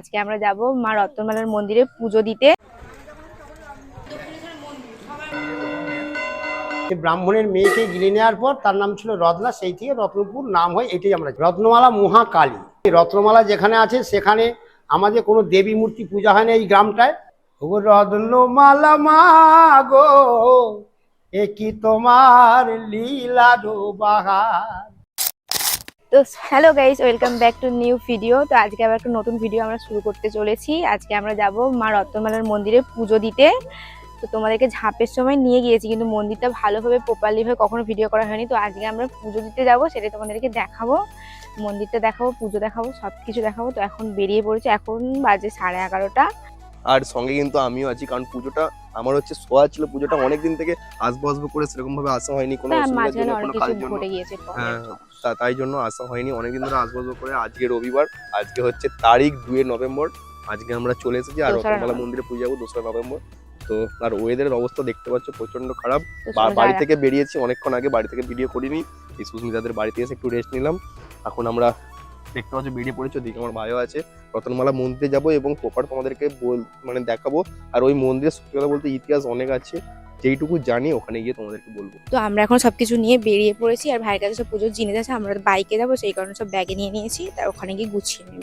আজকে আমরা যাব মা রত্নমালার মন্দিরে পুজো দিতে। ব্রাহ্মণের মেয়েকে গিলে নেওয়ার পর তার নাম ছিল রত্না, সেই থেকে রত্নপুর নাম হয় এটাই আমরা রত্নমালা মহাকালী। রত্নমালা যেখানে আছে, সেখানে আমাদের কোনো দেবী মূর্তি পূজা হয় না এই গ্রামটায়। রত্নমালা মা গো, এ কি তোমার লীলা বাহার তো hello guys welcome back to new video তো আজকে আবার একটা নতুন ভিডিও আমরা শুরু করতে চলেছি। আজকে আমরা যাব মা রত্নমালার মন্দিরে পুজো দিতে। তো তোমাদেরকে ঝাঁপের সময় নিয়ে গিয়েছি, কিন্তু মন্দিরটা ভালোভাবে প্রপারলি ভাবে কখনো ভিডিও করা হয়নি। তো আজকে আমরা পুজো দিতে যাব, সেটা তোমাদেরকে দেখাবো। মন্দিরটা দেখাবো, পুজো দেখাবো সব কিছু দেখাবো। তো এখন বেরিয়ে পড়েছে, এখন বাজে সাড়ে এগারোটা। আর সঙ্গে কিন্তু আমিও আছি কারণ পুজোটা আমার হচ্ছে শোয়া ছিল পুজোটা অনেকদিন থেকে আসব আসব করে সেরকম ভাবে আসা হয়নি কোনো তার অসুবিধার জন্য, কোনো কাজের জন্য। হ্যাঁ তা- তাই জন্য আসা হয়নি অনেকদিন ধরে আসব আসব করে আজকে রবিবার আজকে হচ্ছে তারিখ দুয়ে নভেম্বর আজকে আমরা চলে এসেছি আর রতনমালা মন্দিরে পুজো যাব দোসরা নভেম্বর তো আর ওয়েদারের অবস্থা দেখতে পাচ্ছ প্রচণ্ড খারাপ বাড়ি থেকে বেরিয়েছি অনেকক্ষণ আগে বাড়ি থেকে ভিডিও করিনি এই সুস্মিতাদের বাড়িতে এসে একটু রেস্ট নিলাম এখন আমরা দেখতে পাচ্ছ বেরিয়ে পড়েছি ওদিকে আমার ভাইও আছে। রতনমালা মন্দিরে যাব এবং প্রপার তোমাদেরকে বল মানে দেখাবো। আর ওই মন্দিরের সত্যি কথা বলতে ইতিহাস অনেক আছে যেইটুকু জানি ওখানে গিয়ে তোমাদেরকে বলব। তো আমরা এখন সবকিছু নিয়ে বেরিয়ে পড়েছি আর ভাইয়ের কাছে সব পুজোর জিনিস আছে আমরা বাইকে যাব সেই কারণে সব ব্যাগে নিয়ে নিয়েছি তার ওখানে গিয়ে গুছিয়ে নেব।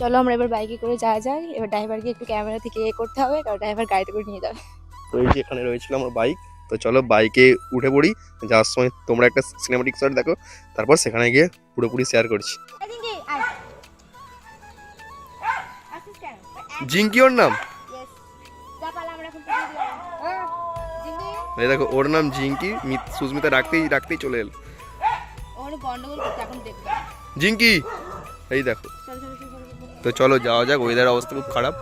চলো আমরা এবার বাইকে করে যাওয়া যায় এবার ড্রাইভারকে একটু ক্যামেরা থেকে এ করতে হবে কারণ ড্রাইভার গাড়িতে করে নিয়ে যাবে। তো এই যে এখানে রয়েছিল আমার বাইক তো চলো বাইকে উঠে পড়ি। যাওয়ার সময় তোমরা একটা সিনেমাটিক শট দেখো, তারপর সেখানে গিয়ে পুরোপুরি শেয়ার করছি। জিঙ্কি ওর নাম? এই দেখো, ওর নাম জিঙ্কি। সুস্মিতা রাখতেই রাখতেই চলে এলো। জিঙ্কি! এই দেখো। তো চলো যাওয়া যাক ওয়েদার অবস্থা খুব খারাপ।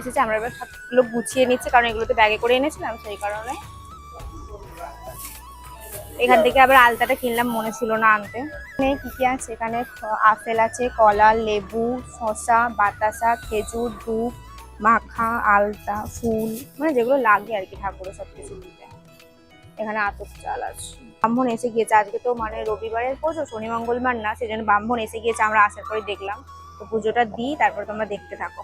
এসেছে, আমরা এবার সবগুলো গুছিয়ে নিচ্ছি, কারণ এগুলোতে ব্যাগে করে এনেছিলাম, সেই কারণে। এখান থেকে আবার আলতাটা কিনলাম, মনে ছিল না আনতে। এখানে কি কি আছে? এখানে আপেল আছে, কলা, লেবু, শসা, বাতাসা, খেজুর, দুধ, মাখা, আলতা, ফুল মানে যেগুলো লাগে আর কি ঠাকুরের সব কিছু দিতে। এখানে আতপ চাল আছে। ব্রাহ্মণ এসে গিয়েছে, আজকে তো মানে রবিবারের পুজো, শনি মঙ্গলবার না, সেজন্য ব্রাহ্মণ এসে গিয়েছে, আমরা আসার পরে দেখলাম। তো পুজোটা দিই, তারপর তোমরা দেখতে থাকো।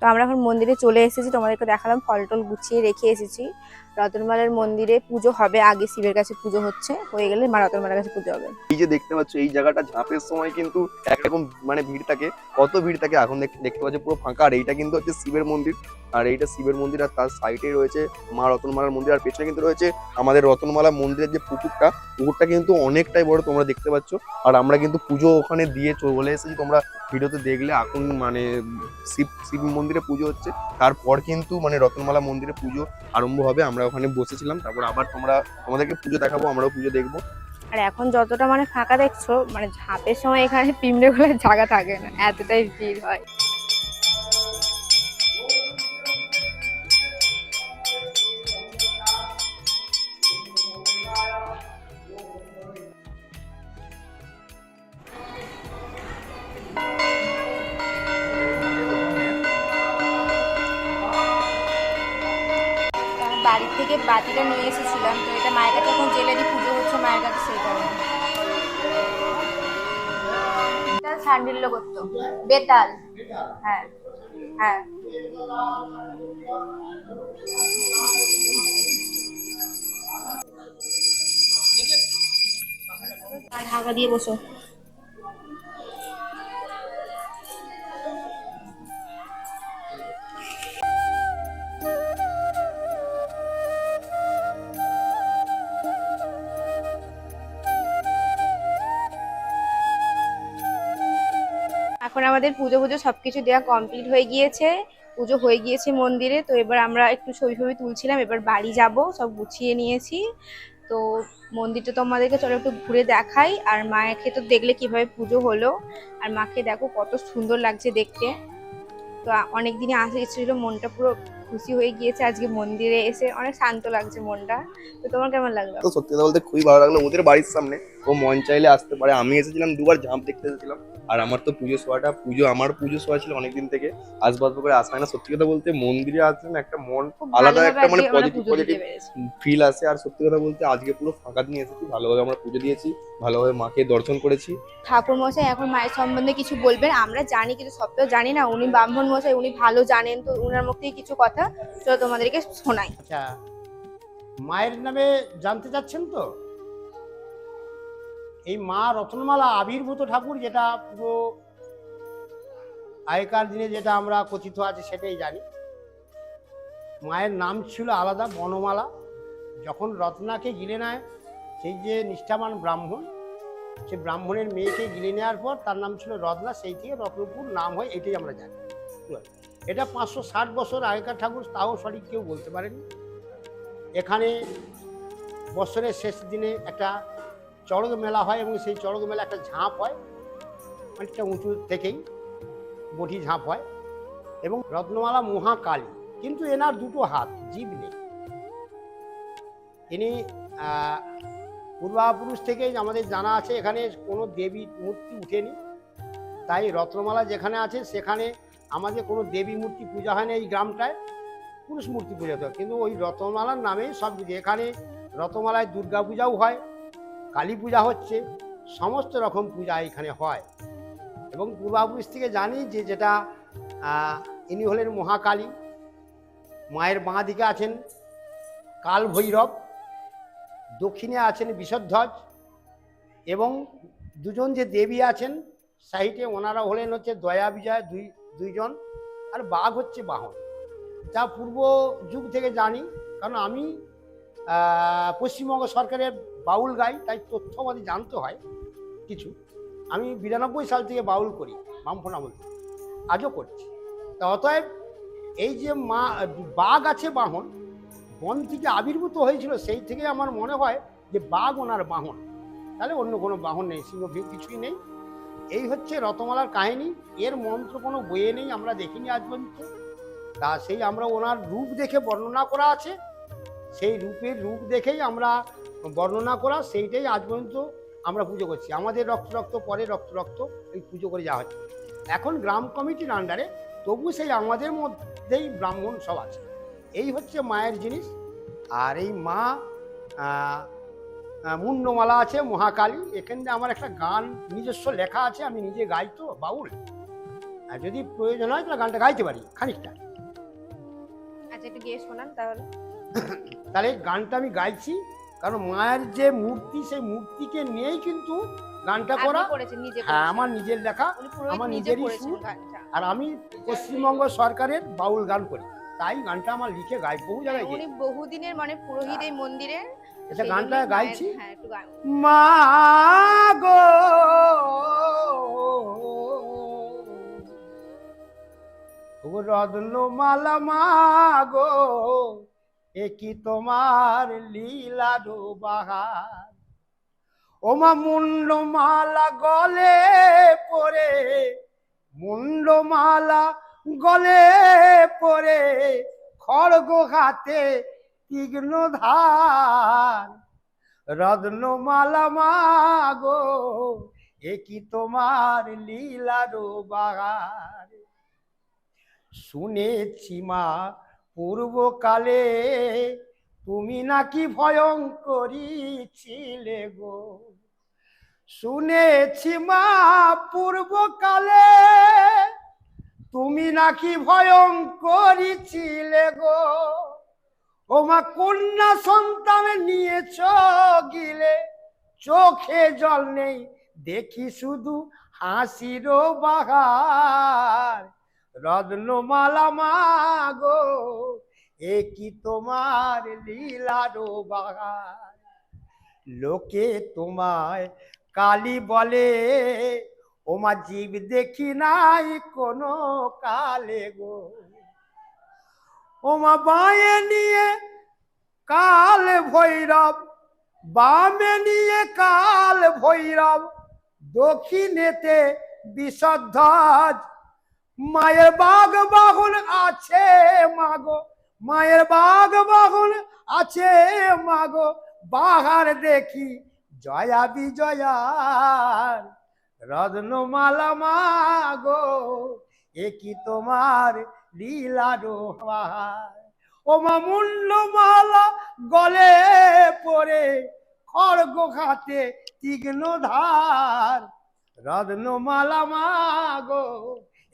তো আমরা এখন মন্দিরে চলে এসেছি, তোমাদেরকে দেখালাম ফল টল গুছিয়ে রেখে এসেছি। রতনমালার মন্দিরে পুজো হবে, আগে শিবের কাছে পুজো হচ্ছে, হয়ে গেলে মা রতনমালার কাছে পুজো হবে। এই যে দেখতে পাচ্ছ, এই জায়গাটা ঝাঁপের সময় কিন্তু একরকম মানে ভিড় থাকে, কত ভিড় থাকে, এখন দেখ- দেখতে পাচ্ছ পুরো ফাঁকা। আর এইটা কিন্তু হচ্ছে শিবের মন্দির। আর এইটা শিবের মন্দির আর তার সাইডে রয়েছে মা রতনমালার মন্দির আর পেছনে কিন্তু রয়েছে আমাদের রতনমালা মন্দিরের যে পুকুরটা পুকুরটা কিন্তু অনেকটাই বড় তোমরা দেখতে পাচ্ছ। আর আমরা কিন্তু পুজো ওখানে দিয়ে চলে এসেছি, তোমরা ভিডিওতে দেখলে এখন মানে শিব শিব মন্দিরে পুজো হচ্ছে। তারপর কিন্তু মানে রতনমালা মন্দিরে পুজো আরম্ভ হবে, আমরা ওখানে বসেছিলাম। তারপর আবার তোমরা তোমাদেরকে পুজো দেখাবো, আমরাও পুজো দেখব। আর এখন যতটা মানে ফাঁকা দেখছ মানে ঝাঁপের সময় এখানে পিমড়ে গুলো জায়গা থাকে না, এতটাই ভিড় হয়। থেকে বাতিটা নিয়ে এসেছিলাম, তো এটা মায়ের কাছে এখন জেলেরই পুজো হচ্ছে মায়ের কাছে, সেই কারণে। করতো বেতাল। হ্যাঁ হ্যাঁ। ঢাকা দিয়ে বসো। আমাদের পুজো পুজো সব কিছু দেওয়া কমপ্লিট হয়ে গিয়েছে। পুজো হয়ে গিয়েছে মন্দিরে, তো এবার আমরা একটু ছবি ছবি তুলছিলাম, এবার বাড়ি যাব, সব গুছিয়ে নিয়েছি। তো মন্দিরটা তোমাদেরকে চলো একটু ঘুরে দেখাই, আর মাকে তো দেখলে কীভাবে পুজো হলো, আর মাকে দেখো কত সুন্দর লাগছে দেখতে। তো অনেক দিনই আসা ছিল মনটা পুরো খুশি হয়ে গিয়েছে আজকে মন্দিরে এসে অনেক শান্ত লাগছে মনটা। তো তোমার কেমন লাগল? তো সত্যি কথা বলতে খুবই ভালো লাগল। ওদের বাড়ির সামনে ও মন চাইলে আসতে পারে। আমি এসেছিলাম দুবার ঝাঁপ দেখতে এসেছিলাম। আর আমার তো পুজো শোয়াটা পুজো আমার পুজো শোয়া ছিল অনেকদিন থেকে। আসবাব করে আসা হয় না সত্যি কথা বলতে মন্দিরে আসলে একটা মন আলাদা একটা মানে পজিটিভ পজিটিভ ফিল আসে। আর সত্যি কথা বলতে আজকে পুরো ফাঁকা দিয়ে এসেছি। ভালোভাবে আমরা পুজো দিয়েছি ভালোভাবে মাকে দর্শন করেছি। ঠাকুর মশাই এখন মায়ের সম্বন্ধে কিছু বলবেন? আমরা জানি কিন্তু সবটাও জানি না। উনি ব্রাহ্মণ মশাই উনি ভালো জানেন। তো উনার মুখ থেকে কিছু কথা চলো তোমাদেরকে শোনাই। আচ্ছা মায়ের নামে জানতে চাচ্ছেন তো? এই মা রত্নমালা আবির্ভূত ঠাকুর যেটা পুরো আগেকার দিনে যেটা আমরা কথিত আছে সেটাই জানি। মায়ের নাম ছিল আলাদা, বনমালা। যখন রত্নাকে গিলে নেয়, সেই যে নিষ্ঠাবান ব্রাহ্মণ, সে ব্রাহ্মণের মেয়েকে গিলে নেওয়ার পর তার নাম ছিল রত্না, সেই থেকে রত্নপুর নাম হয়, এটাই আমরা জানি। এটা পাঁচশো ষাট বছর আগেকার ঠাকুর, তাও সঠিক কেউ বলতে পারেনি। এখানে বছরের শেষ দিনে একটা চড়ক মেলা হয় এবং সেই চড়ক মেলা একটা ঝাঁপ হয়, অনেকটা উঁচু থেকেই বটি ঝাঁপ হয় এবং রত্নমালা মহাকালী। কিন্তু এনার দুটো হাত, জীব নেই। ইনি পূর্বাপুরুষ থেকেই আমাদের জানা আছে, এখানে কোনো দেবী মূর্তি উঠেনি। তাই রত্নমালা যেখানে আছে, সেখানে আমাদের কোনো দেবী মূর্তি পূজা হয় না এই গ্রামটায়, পুরুষ মূর্তি পূজা হতো কিন্তু ওই রতমালার নামেই সব কিছু এখানে রতমালায় দুর্গা পূজাও হয়, কালী পূজা হচ্ছে, সমস্ত রকম পূজা এখানে হয়। এবং পূর্বাপুরুষ থেকে জানি যে যেটা ইনি হলেন মহাকালী, মায়ের বাঁ দিকে আছেন কাল ভৈরব দক্ষিণে আছেন বিষধ্বজ এবং দুজন যে দেবী আছেন সাইডে ওনারা হলেন হচ্ছে দয়া বিজয় দুই, দুইজন, আর বাঘ হচ্ছে বাহন। যা পূর্ব যুগ থেকে জানি, কারণ আমি পশ্চিমবঙ্গ সরকারের বাউল গাই, তাই তথ্য আমাদের জানতে হয় কিছু। আমি বিরানব্বই সাল থেকে বাউল করি বামফোন আমল আজও করছি। তা অতএব এই যে মা, বাঘ আছে বাহন, বন থেকে আবির্ভূত হয়েছিল, সেই থেকে আমার মনে হয় যে বাঘ ওনার বাহন। তাহলে অন্য কোনো বাহন নেই সিংহ কিছুই নেই। এই হচ্ছে রতমালার কাহিনী। এর মন্ত্র কোনো বইয়ে নেই, আমরা দেখিনি আজ পর্যন্ত। তা সেই আমরা ওনার রূপ দেখে বর্ণনা করা আছে। সেই রূপের রূপ দেখেই আমরা বর্ণনা করা, সেইটাই আজ পর্যন্ত আমরা পুজো করছি। আমাদের রক্ত রক্ত, পরে রক্ত রক্ত এই পুজো করে যাওয়া হচ্ছে। এখন গ্রাম কমিটির আন্ডারে তবু সেই আমাদের মধ্যেই ব্রাহ্মণ সব আছে। এই হচ্ছে মায়ের জিনিস। আর এই মা মুন্ডমালা আছে মহাকালী। এখানে আমার একটা গান নিজস্ব লেখা আছে আমি নিজে গাই তো বাউল। আর যদি প্রয়োজন হয় তাহলে গানটা গাইতে পারি খানিকটা। আচ্ছা একটু গিয়ে শোনান তাহলে। তাহলে গানটা আমি গাইছি কারণ মায়ের যে মূর্তি সেই মূর্তিকে নিয়েই কিন্তু গানটা করা। হ্যাঁ আমার নিজের লেখা আমার নিজেরই সুর। আর আমি পশ্চিমবঙ্গ সরকারের বাউল গান করি। তাই গানটা আমার লিখে গাই বহু জায়গায় বহুদিনের মানে পুরোহিত এই মন্দিরে। এটা গানটা গাইছি। হ্যাঁ মা গো। ও রত্নমালা মা গো এ কি তোমার লীলার বাহার ও মা মুন্ডমালা গলে পরে মুন্ডমালা গলে পরে খড়গ হাতে তীক্ষ্ণ ধার রত্নমালা মাগো, এ কি তোমার লীলার বাগার শুনেছি মা, পূর্বকালে তুমি নাকি ভয়ঙ্করী ছিলে গো। শুনেছি মা, পূর্বকালে তুমি নাকি ভয়ঙ্করী ছিলে গো। ও মা কন্যা সন্তান নিয়েছ গিলে, চোখে জল নেই, দেখি শুধু হাসির বাহার। রত্নমালা মাগো, এ কি তোমার লীলার বাহার? লোকে তোমায় কালী বলে, ওমা জীব দেখি নাই কোনো কালে গো। ওমা বাঁয়ে নিয়ে ভৈরব, বামে নিয়ে কাল ভৈরব, দক্ষিণেতে বিষধ্বজ মায়ের বাঘ বাহন আছে মাগো, মায়ের বাগ বাহন আছে মাগো, বাহার দেখি জয়া বিজয়ার। রত্নমালা মাগো এ তোমার লীলারো হার ও মা মুন্ডমালা গলে পরে খড়গ খাতে তীক্ষ্ণ ধার। রত্নমালা মাগো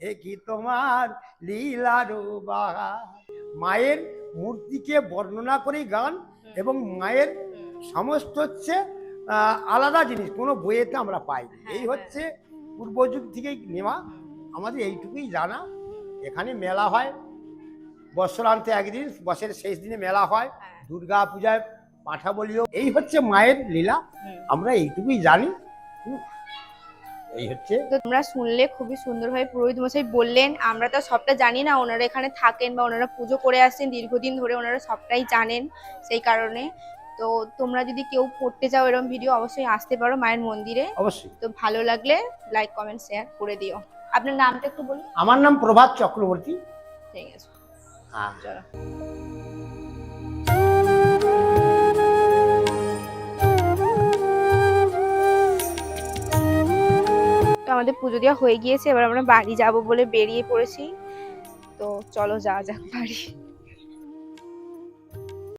এ কি তোমার লীলারো বাহার মায়ের মূর্তিকে বর্ণনা করে গান এবং মায়ের সমস্ত হচ্ছে আলাদা জিনিস কোনো বইয়েতে আমরা পাই এই হচ্ছে পূর্বযুগ থেকেই নেওয়া। আমাদের এইটুকুই জানা। এখানে মেলা হয়। বৎসরান্তে একদিন বছরের শেষ দিনে মেলা হয় দুর্গা পূজায় পাঠা বলিও এই হচ্ছে মায়ের লীলা। আমরা এইটুকুই জানি। এই হচ্ছে। তো তোমরা শুনলে খুবই সুন্দরভাবে পুরোহিত মশাই বললেন আমরা তো সবটা জানি না ওনারা এখানে থাকেন বা ওনারা পুজো করে আসছেন দীর্ঘদিন ধরে ওনারা সবটাই জানেন সেই কারণে। তো তোমরা যদি কেউ পড়তে চাও এরকম ভিডিও অবশ্যই আসতে পারো মায়ের মন্দিরে। অবশ্যই। তো ভালো লাগলে লাইক কমেন্ট শেয়ার করে দিও। আপনার নামটা একটু বলুন। আমার নাম প্রভাত চক্রবর্তী। ঠিক আছে। তো আমাদের পুজো দেওয়া হয়ে গিয়েছে, এবার আমরা বাড়ি যাব বলে বেরিয়ে পড়েছি। তো চলো যা যাক বাড়ি।